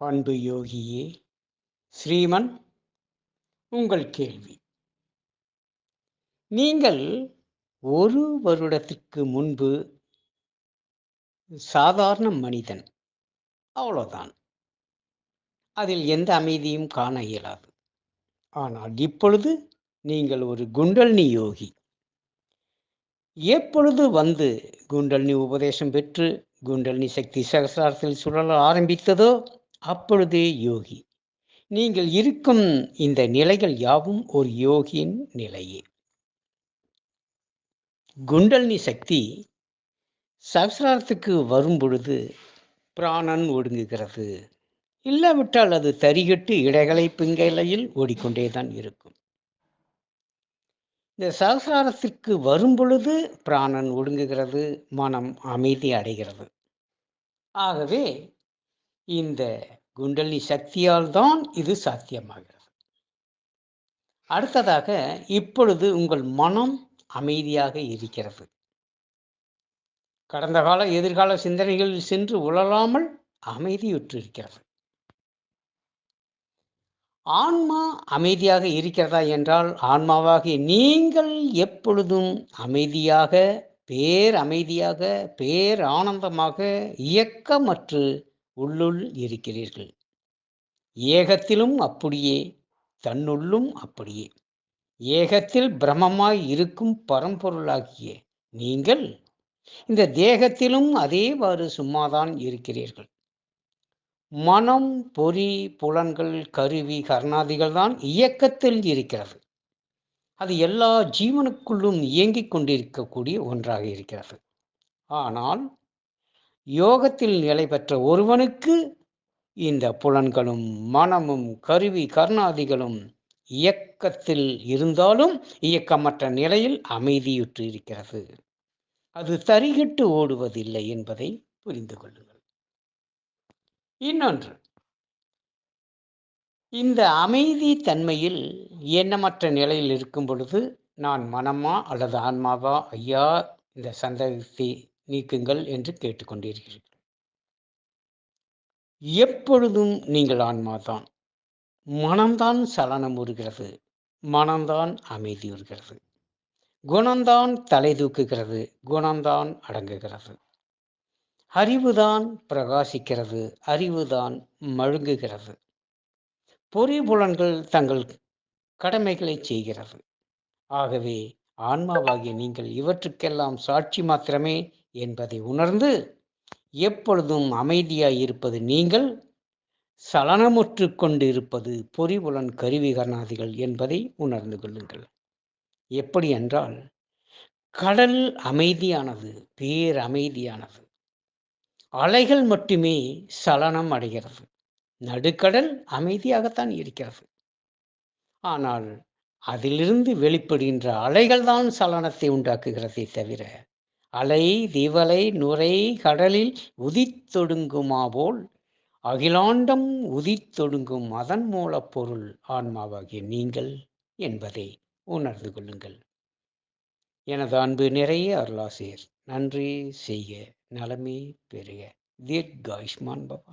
அன்பு யோகியே ஸ்ரீமன் உங்கள் கேள்வி. நீங்கள் ஒரு வருடத்திற்கு முன்பு சாதாரண மனிதன் அவ்வளோதான் அதில் எந்த அமைதியும் காண இயலாது. ஆனால் இப்பொழுது நீங்கள் ஒரு குண்டல்னி யோகி. எப்பொழுது வந்து குண்டல்னி உபதேசம் பெற்று குண்டல்னி சக்தி சகசாரத்தில் சுழல ஆரம்பித்ததோ அப்பொழுதே யோகி. நீங்கள் இருக்கும் இந்த நிலைகள் யாவும் ஒரு யோகியின் நிலையே. குண்டல்னி சக்தி சகசிராரத்துக்கு வரும் பொழுது பிராணன் ஒடுங்குகிறது. இல்லாவிட்டால் அது தரிகட்டு இடைகளை பிங்கலையில் ஓடிக்கொண்டே தான் இருக்கும். இந்த சகசாரத்திற்கு வரும் பொழுது பிராணன் ஒடுங்குகிறது மனம் அமைதி அடைகிறது. ஆகவே இந்த குண்டலி சக்தியால் தான் இது சாத்தியமாகிறது. அடுத்ததாக இப்பொழுது உங்கள் மனம் அமைதியாக இருக்கிறது. கடந்த கால எதிர்கால சிந்தனைகளில் சென்று உழலாமல் அமைதியுற்றிருக்கிறது. ஆன்மா அமைதியாக இருக்கிறதா என்றால் ஆன்மாவாகிய நீங்கள் எப்பொழுதும் அமைதியாக பேர் அமைதியாக பேர் ஆனந்தமாக இயக்கமற்று உள்ளுள் இருக்கிறீர்கள். ஏகத்திலும் அப்படியே தன்னுள்ளும் அப்படியே. ஏகத்தில் பிரமமாய் இருக்கும் பரம்பொருளாகிய நீங்கள் இந்த தேகத்திலும் அதேவாறு சும்மாதான் இருக்கிறீர்கள். மனம் பொறி புலன்கள் கருவி கர்ணாதிகள் தான் இயக்கத்தில் இருக்கிறது. அது எல்லா ஜீவனுக்குள்ளும் இயங்கிக் கொண்டிருக்கக்கூடிய ஒன்றாக இருக்கிறது. ஆனால் யோகத்தில் நிலை பெற்ற ஒருவனுக்கு இந்த புலன்களும் மனமும் கருவி கர்ணாதிகளும் இயக்கத்தில் இருந்தாலும் இயக்கமற்ற நிலையில் அமைதியுற்று இருக்கிறது. அது தரிகிட்டு ஓடுவதில்லை என்பதை புரிந்து கொள்ளுங்கள். இன்னொன்று இந்த அமைதி தன்மையில் எண்ணமற்ற நிலையில் இருக்கும் பொழுது நான் மனமா அல்லது ஆன்மாவா? ஐயா இந்த சந்தேகத்தை நீக்குங்கள் என்று கேட்டுக்கொண்டிருக்கிறீர்கள் எப்பொழுதும் நீங்கள் ஆன்மாதான். மனம்தான் சலனம் உறுகிறது மனம்தான் அமைதி உறுகிறது குணம்தான் தலை தூக்குகிறது. குணம்தான் அடங்குகிறது. அறிவுதான் பிரகாசிக்கிறது. அறிவுதான் மழுங்குகிறது. பொறிபுலன்கள் தங்கள் கடமைகளை செய்கிறது. ஆகவே ஆன்மாவாகிய நீங்கள் இவற்றுக்கெல்லாம் சாட்சி மாத்திரமே என்பதை உணர்ந்து எப்பொழுதும் அமைதியாய் இருப்பது நீங்கள் சலனமுற்று கொண்டு இருப்பது பொறிபுலன் கருவிகரணாதிகள் என்பதை உணர்ந்து கொள்ளுங்கள். எப்படி என்றால் கடல் அமைதியானது பேர் அமைதியானது. அலைகள் மட்டுமே சலனம் அடைகிறது. நடுக்கடல் அமைதியாகத்தான் இருக்கிறது. ஆனால் அதிலிருந்து வெளிப்படுகின்ற அலைகள் தான் சலனத்தை உண்டாக்குகிறதே தவிர அலை திவலை நுரை கடலில் உதித்தொடுங்குமாபோல் அகிலாண்டம் உதித்தொடுங்கும் அதன் மூலப்பொருள் ஆன்மாவாகிய நீங்கள் என்பதை உணர்ந்து கொள்ளுங்கள். எனது அன்பு நிறைய அருளாசியர் நன்றி செய்ய நலமே பெறுக தீர்காயுஷ்மான் பவா.